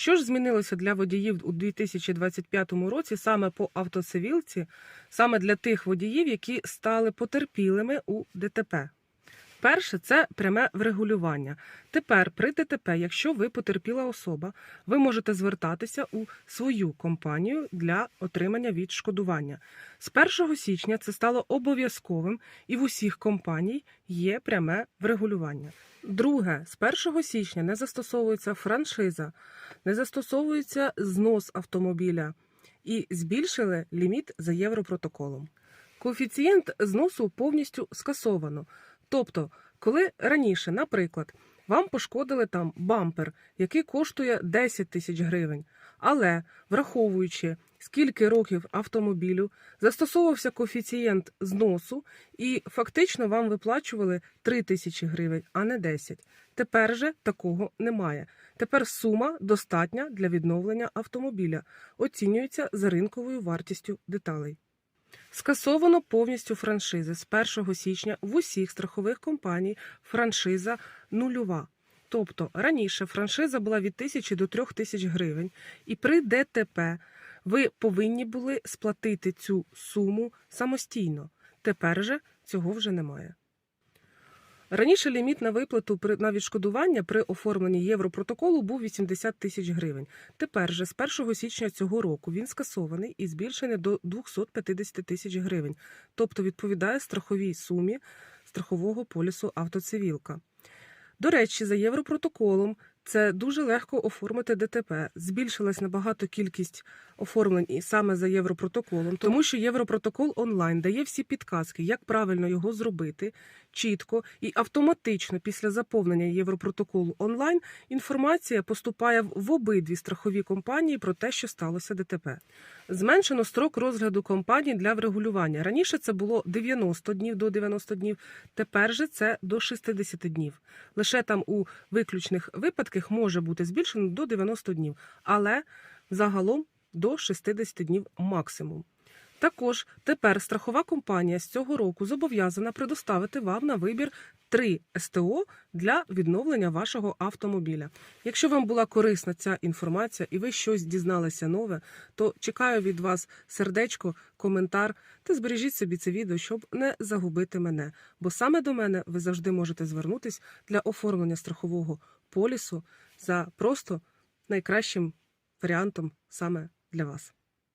Що ж змінилося для водіїв у 2025 році саме по автоцивілці, саме для тих водіїв, які стали потерпілими у ДТП? Перше це пряме врегулювання. Тепер при ДТП, якщо ви потерпіла особа, ви можете звертатися у свою компанію для отримання відшкодування. З 1 січня це стало обов'язковим, і в усіх компаній є пряме врегулювання. Друге, з 1 січня не застосовується франшиза, не застосовується знос автомобіля і збільшили ліміт за європротоколом. Коефіцієнт зносу повністю скасовано. Тобто, коли раніше, наприклад, вам пошкодили там бампер, який коштує 10 тисяч гривень, але враховуючи, скільки років автомобілю, застосовувався коефіцієнт зносу, і фактично вам виплачували 3 тисячі гривень, а не 10. Тепер же такого немає. Тепер сума достатня для відновлення автомобіля, оцінюється за ринковою вартістю деталей. Скасовано повністю франшизи з 1 січня в усіх страхових компаній франшиза нульова. Тобто раніше франшиза була від 1000 до 3000 гривень, і при ДТП ви повинні були сплатити цю суму самостійно. Тепер же цього вже немає. Раніше ліміт на виплату при на відшкодування при оформленні Європротоколу був 80 тисяч гривень. Тепер же з 1 січня цього року він скасований і збільшений до 250 тисяч гривень, тобто відповідає страховій сумі страхового полісу автоцивілка. До речі, за Європротоколом це дуже легко оформити ДТП. Збільшилась набагато кількість оформлень і саме за Європротоколом, тому що Європротокол онлайн дає всі підказки, як правильно його зробити чітко і автоматично після заповнення Європротоколу онлайн інформація поступає в обидві страхові компанії про те, що сталося ДТП. Зменшено строк розгляду компаній для врегулювання. Раніше це було 90 днів до 90 днів, тепер же це до 60 днів. Лише там у виключних випадках може бути збільшено до 90 днів, але загалом до 60 днів максимум. Також тепер страхова компанія з цього року зобов'язана предоставити вам на вибір три СТО для відновлення вашого автомобіля. Якщо вам була корисна ця інформація і ви щось дізналися нове, то чекаю від вас сердечко, коментар та збережіть собі це відео, щоб не загубити мене. Бо саме до мене ви завжди можете звернутись для оформлення страхового полісу за просто найкращим варіантом саме для вас.